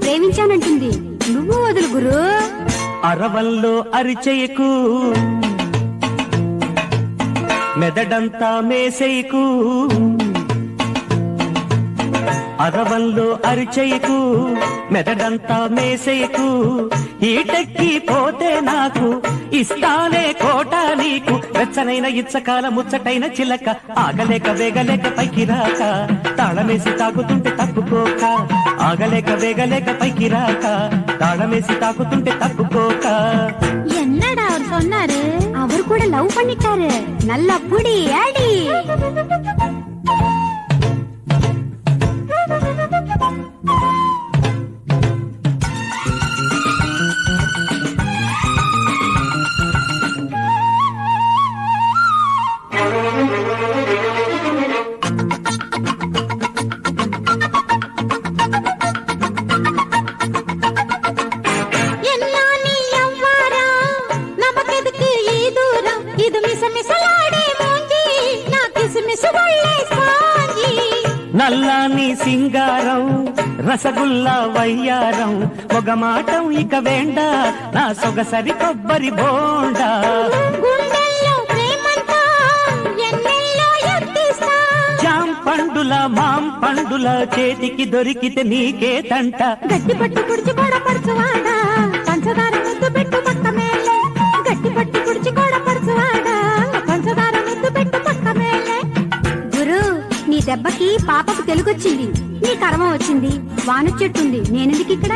ప్రేమించానంటుంది. నువ్వు వదులు గురు. అరవల్లో అరిచేయకు. మెదడంతా మేసేయకు. అరవల్లో అరిచేయకు. మెదడంతా మేసేయకు. ఈటెక్కి పోతే నాకు ఇస్తానే కోట నీకు వెచ్చనైన ఇచ్చకాల ముచ్చటైన చిలక ఆగలేక వేగలేక పైకి రాక తాళమేసి తాకుతుంటే తప్పుకోక ఆగలేక వేగలేక పైకి రాక తాళమేసి తాకుతుంటే తప్పుకోక என்னடா அவர் சொன்னாரு அவர் கூட லவ் பண்ணிட்டாரு நல்ல புடி ஆடி నల్లాని సింగారం రసగుల్లా వయ్యారం. మొగమాటం ఇక వేండ నా సొగసరి కొబ్బరి బోండా. పండుల మాం పండుల చేతికి దొరికితే నీకే తంట. గట్టి పట్టు వచ్చింది. నీ కర్మ వచ్చింది. వాన చెట్టుంది. నేనెందుకు ఇక్కడ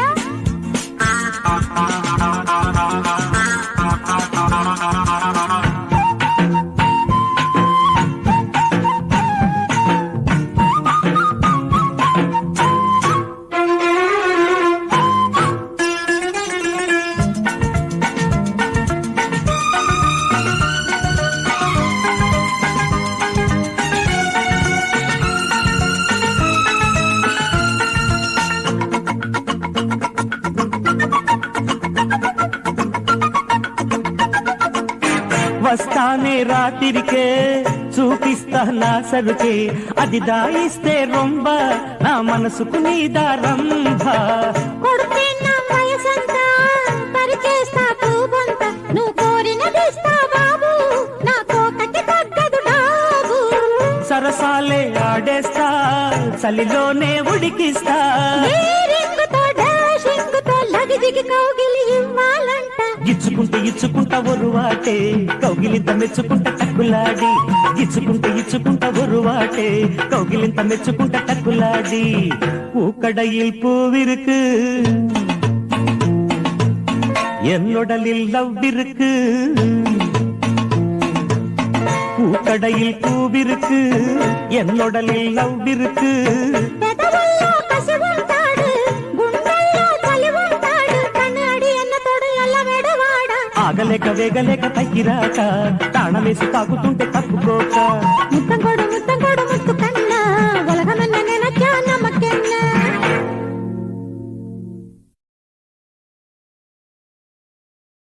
వస్తానే రాత్రికే చూపిస్తా నా సరుకే. అది దాయిస్తే రొంబ నా మనసుకు నీ నా నా తగ్గదు డాబు. సరసాలే ఆడేస్తా చలిలోనే ఉడికిస్తా. లగిదిగి కౌగిలి ఇవ్వాలంట ఇచ్చుకుంటే ఇచ్చుకుంటా ఒరువాటే కౌగిలింత మెచ్చుకుంటా టక్కులాడి ఇచ్చుకుంటే ఇచ్చుకుంటా ఒరువాటే కౌగిలింత మెచ్చుకుంటా టక్కులాడి பூக்கடையில் பூவிருக்கு என்னுடலில் லவ் இருக்கு பூக்கடையில் பூவிருக்கு என்னுடலில் லவ் இருக்கு ఆగలేక వేగలేక తగ్గిరాక రాక తాళమేసి తాగుతుంటే తప్పుకోక ముత్తం కూడా ముత్తం కూడా ముత్తు